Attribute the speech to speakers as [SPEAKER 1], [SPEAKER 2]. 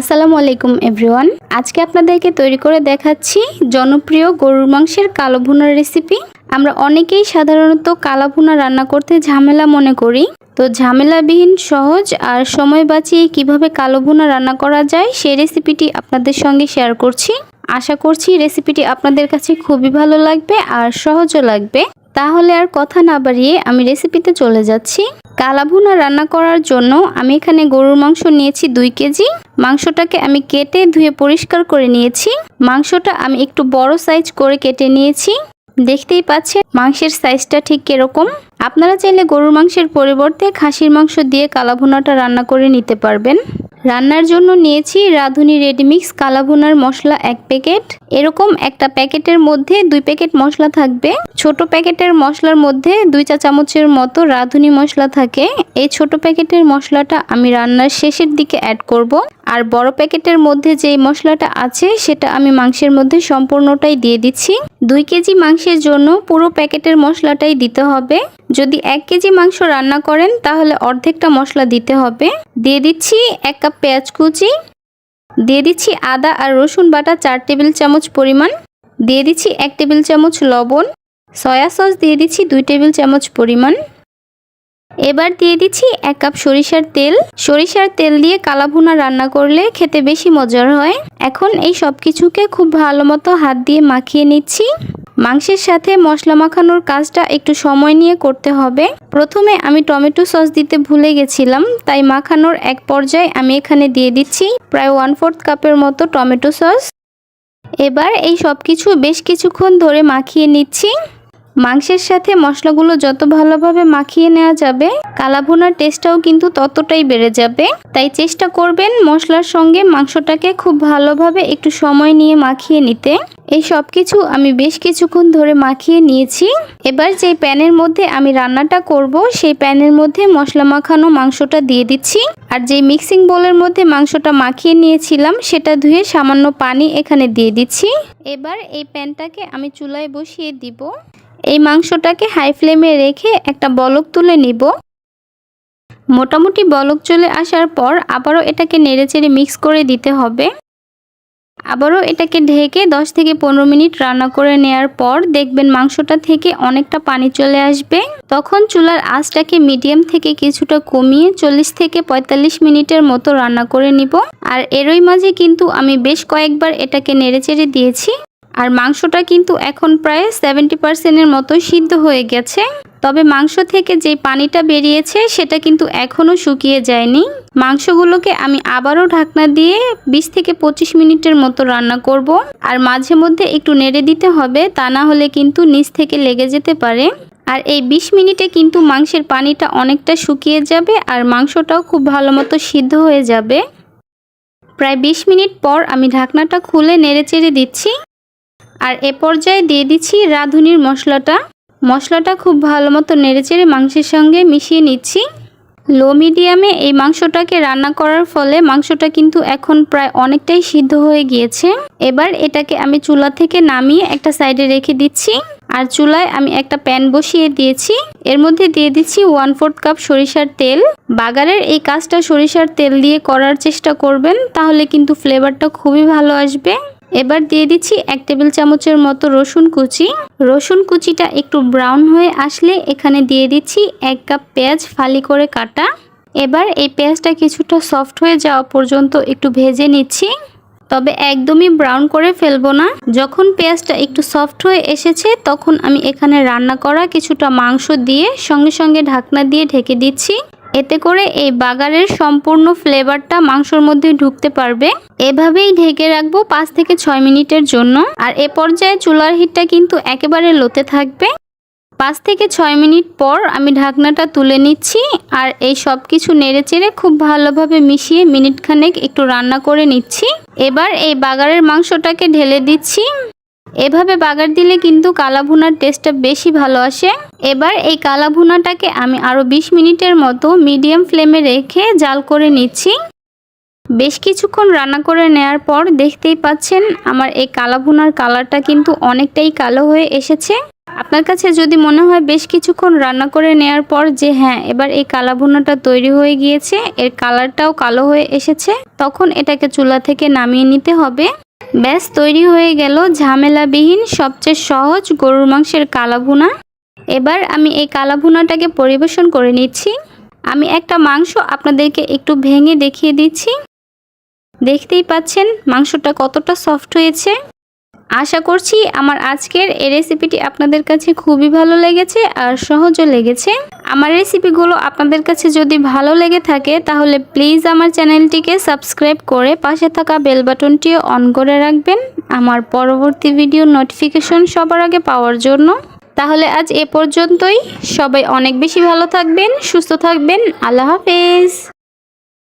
[SPEAKER 1] আসসালামু আলাইকুম এভরিওয়ান আজকে আপনাদেরকে তৈরি করে দেখাচ্ছি জনপ্রিয় গরুর মাংসের কালো ভুনার রেসিপি আমরা অনেকেই সাধারণত কালা ভুনা রান্না করতে ঝামেলা মনে করি। তো ঝামেলাবিহীন, সহজ আর সময় বাঁচিয়ে কীভাবে কালো ভুনা রান্না করা যায়, সেই রেসিপিটি আপনাদের সঙ্গে শেয়ার করছি। আশা করছি রেসিপিটি আপনাদের কাছে খুবই ভালো লাগবে আর সহজও লাগবে। তাহলে আর কথা না বাড়িয়ে আমি রেসিপিতে চলে যাচ্ছি। কালাভুনা রান্না করার জন্য আমি এখানে গরুর মাংস নিয়েছি দুই কেজি। মাংসটাকে আমি কেটে ধুয়ে পরিষ্কার করে নিয়েছি। মাংসটা আমি একটু বড় সাইজ করে কেটে নিয়েছি। দেখতেই পাচ্ছেন, মাংসের সাইজটা ঠিক কীরকম আপনারা চাইলে গরুর মাংসের পরিবর্তে খাসির মাংস দিয়ে কালাভুনাটা রান্না করে নিতে পারবেন। রান্নার জন্য নিয়েছি রাঁধুনি রেডিমিক্স কালাভুনার মশলা এক প্যাকেট। এরকম একটা প্যাকেটের মধ্যে দুই প্যাকেট মশলা থাকবে। ছোট প্যাকেটের মশলার মধ্যে দুই চা চামচের মতো রাঁধুনি মশলা থাকে। এই ছোট প্যাকেটের মশলাটা আমি রান্নার শেষের দিকে অ্যাড করব। আর বড় প্যাকেটের মধ্যে যে মশলাটা আছে, সেটা আমি মাংসের মধ্যে সম্পূর্ণটাই দিয়ে দিচ্ছি। দুই কেজি মাংসের জন্য পুরো প্যাকেটের মশলাটাই দিতে হবে। যদি এক কেজি মাংস রান্না করেন, তাহলে অর্ধেকটা মশলা দিতে হবে। দিয়ে দিচ্ছি এক কাপ পেঁয়াজ কুচি। দিয়ে দিচ্ছি আদা আর রসুন বাটা চার টেবিল চামচ পরিমাণ। দিয়ে দিচ্ছি এক টেবিল চামচ লবণ। সয়া সস দিয়ে দিচ্ছি দুই টেবিল চামচ পরিমাণ। এবার দিয়ে দিচ্ছি এক কাপ সরিষার তেল। সরিষার তেল দিয়ে কালাভুনা রান্না করলে খেতে বেশি মজার হয়। এখন এই সব কিছুকে খুব ভালো মতো হাত দিয়ে মাখিয়ে নিচ্ছি। মাংসের সাথে মশলা মাখানোর কাজটা একটু সময় নিয়ে করতে হবে। প্রথমে আমি টমেটো সস দিতে ভুলে গেছিলাম, তাই মাখানোর এক পর্যায়ে আমি এখানে দিয়ে দিচ্ছি প্রায় ওয়ান ফোর্থ কাপের মতো টমেটো সস। এবার এই সব কিছু বেশ কিছুক্ষণ ধরে মাখিয়ে নিচ্ছি। মাংসের সাথে মশলাগুলো যত ভালোভাবে মাখিয়ে নেওয়া যাবে, কালাভুনার টেস্টটাও কিন্তু ততটাই বেড়ে যাবে। তাই চেষ্টা করবেন মশলার সঙ্গে মাংসটাকে খুব ভালোভাবে একটু সময় নিয়ে মাখিয়ে নিতে। এই সব কিছু আমি বেশ কিছুক্ষণ ধরে মাখিয়ে নিয়েছি। এবার যে প্যানের মধ্যে আমি রান্নাটা করব, সেই প্যানের মধ্যে মশলা মাখানো মাংসটা দিয়ে দিচ্ছি। আর যে মিক্সিং বোলের মধ্যে মাংসটা মাখিয়ে নিয়েছিলাম, সেটা ধুয়ে সামান্য পানি এখানে দিয়ে দিচ্ছি। এবার এই প্যানটাকে আমি চুলায় বসিয়ে দিব। এই মাংসটাকে হাই ফ্লেমে রেখে একটা বলক তুলে নিব। মোটামুটি বলক চলে আসার পর আবারও এটাকে নেড়েচেড়ে মিক্স করে দিতে হবে। আবারও এটাকে ঢেকে 10 থেকে পনেরো মিনিট রান্না করে নেয়ার পর দেখবেন মাংসটা থেকে অনেকটা পানি চলে আসবে। তখন চুলার আঁচটাকে মিডিয়াম থেকে কিছুটা কমিয়ে চল্লিশ থেকে ৪৫ মিনিটের মতো রান্না করে নিব। আর এরই মাঝে কিন্তু আমি বেশ কয়েকবার এটাকে নেড়েচেড়ে দিয়েছি। আর মাংসটা কিন্তু এখন প্রায় সেভেন্টি পার্সেন্টের মতো সিদ্ধ হয়ে গেছে। তবে মাংস থেকে যে পানিটা বেরিয়েছে, সেটা কিন্তু এখনও শুকিয়ে যায়নি। মাংসগুলোকে আমি আবারও ঢাকনা দিয়ে ২০ থেকে ২৫ মিনিটের মতো রান্না করব। আর মাঝে মধ্যে একটু নেড়ে দিতে হবে, তা না হলে কিন্তু নিচ থেকে লেগে যেতে পারে। আর এই ২০ মিনিটে কিন্তু মাংসের পানিটা অনেকটা শুকিয়ে যাবে আর মাংসটাও খুব ভালো মতো সিদ্ধ হয়ে যাবে। প্রায় ২০ মিনিট পর আমি ঢাকনাটা খুলে নেড়ে চেড়ে দিচ্ছি। আর এ পর্যায়ে দিয়ে দিচ্ছি রাঁধুনির মশলাটা। মশলাটা খুব ভালো মতো নেড়েচেড়ে মাংসের সঙ্গে মিশিয়ে নিচ্ছি। লো মিডিয়ামে এই মাংসটাকে রান্না করার ফলে মাংসটা কিন্তু এখন প্রায় অনেকটাই সিদ্ধ হয়ে গিয়েছে। এবার এটাকে আমি চুলা থেকে নামিয়ে একটা সাইডে রেখে দিচ্ছি। আর চুলায় আমি একটা প্যান বসিয়ে দিয়েছি। এর মধ্যে দিয়ে দিচ্ছি ওয়ান ফোর্থ কাপ সরিষার তেল। বাগারের এই কাজটা সরিষার তেল দিয়ে করার চেষ্টা করবেন, তাহলে কিন্তু ফ্লেভারটা খুবই ভালো আসবে। এবার দিয়ে দিচ্ছি এক টেবিল চামচের মতো রসুন কুচি। রসুন কুচিটা একটু ব্রাউন হয়ে আসলে এখানে দিয়ে দিচ্ছি এক কাপ পেঁয়াজ ফালি করে কাটা। এবার এই পেঁয়াজটা কিছুটা সফট হয়ে যাওয়া পর্যন্ত একটু ভেজে নিচ্ছি। তবে একদমই ব্রাউন করে ফেলব না। যখন পেঁয়াজটা একটু সফট হয়ে এসেছে, তখন আমি এখানে রান্না করা কিছুটা মাংস দিয়ে সঙ্গে সঙ্গে ঢাকনা দিয়ে ঢেকে দিচ্ছি। এতে করে এই বাগারের সম্পূর্ণ ফ্লেভারটা মাংসর মধ্যে ঢুকতে পারবে। এভাবেই ঢেকে রাখব পাঁচ থেকে ছয় মিনিটের জন্য। আর এ পর্যায়ে চুলার হিটটা কিন্তু একেবারে লোতে থাকবে। পাঁচ থেকে ছয় মিনিট পর আমি ঢাকনাটা তুলে নিচ্ছি আর এই সব কিছু নেড়েচেড়ে খুব ভালোভাবে মিশিয়ে মিনিট খানেক একটু রান্না করে নিচ্ছি। এবার এই বাগারের মাংসটাকে ঢেলে দিচ্ছি। এভাবে বাগার দিলে কিন্তু কালা ভুনার টেস্টটা বেশি ভালো আসে। এবার এই কালা ভুনাটাকে আমি আরও ২০ মিনিটের মতো মিডিয়াম ফ্লেমে রেখে জাল করে নিচ্ছি। বেশ কিছুক্ষণ রান্না করে নেয়ার পর দেখতেই পাচ্ছেন আমার এই কালা ভুনার কালারটা কিন্তু অনেকটাই কালো হয়ে এসেছে। আপনার কাছে যদি মনে হয় বেশ কিছুক্ষণ রান্না করে নেওয়ার পর যে হ্যাঁ এবার এই কালা ভুনাটা তৈরি হয়ে গিয়েছে, এর কালারটাও কালো হয়ে এসেছে, তখন এটাকে চুলা থেকে নামিয়ে নিতে হবে। ব্যাস, তৈরি হয়ে গেল ঝামেলাবিহীন সবচেয়ে সহজ গরুর মাংসের কালা ভুনা এবার আমি এই কালা ভুনাটাকে পরিবেশন করে নিচ্ছি। আমি একটা মাংস আপনাদেরকে একটু ভেঙে দেখিয়ে দিচ্ছি। দেখতেই পাচ্ছেন মাংসটা কতটা সফট হয়েছে। আশা করছি আমার আজকের এই রেসিপিটি আপনাদের কাছে খুবই ভালো লেগেছে আর সহজও লেগেছে। আমার রেসিপিগুলো আপনাদের কাছে যদি ভালো লেগে থাকে, তাহলে প্লিজ আমার চ্যানেলটিকে সাবস্ক্রাইব করে পাশে থাকা বেল বাটনটিও অন করে রাখবেন। আমার পরবর্তী ভিডিও নোটিফিকেশন সবার আগে পাওয়ার জন্য। তাহলে আজ এ পর্যন্তই। সবাই অনেক বেশি ভালো থাকবেন, সুস্থ থাকবেন। আল্লাহ হাফেজ।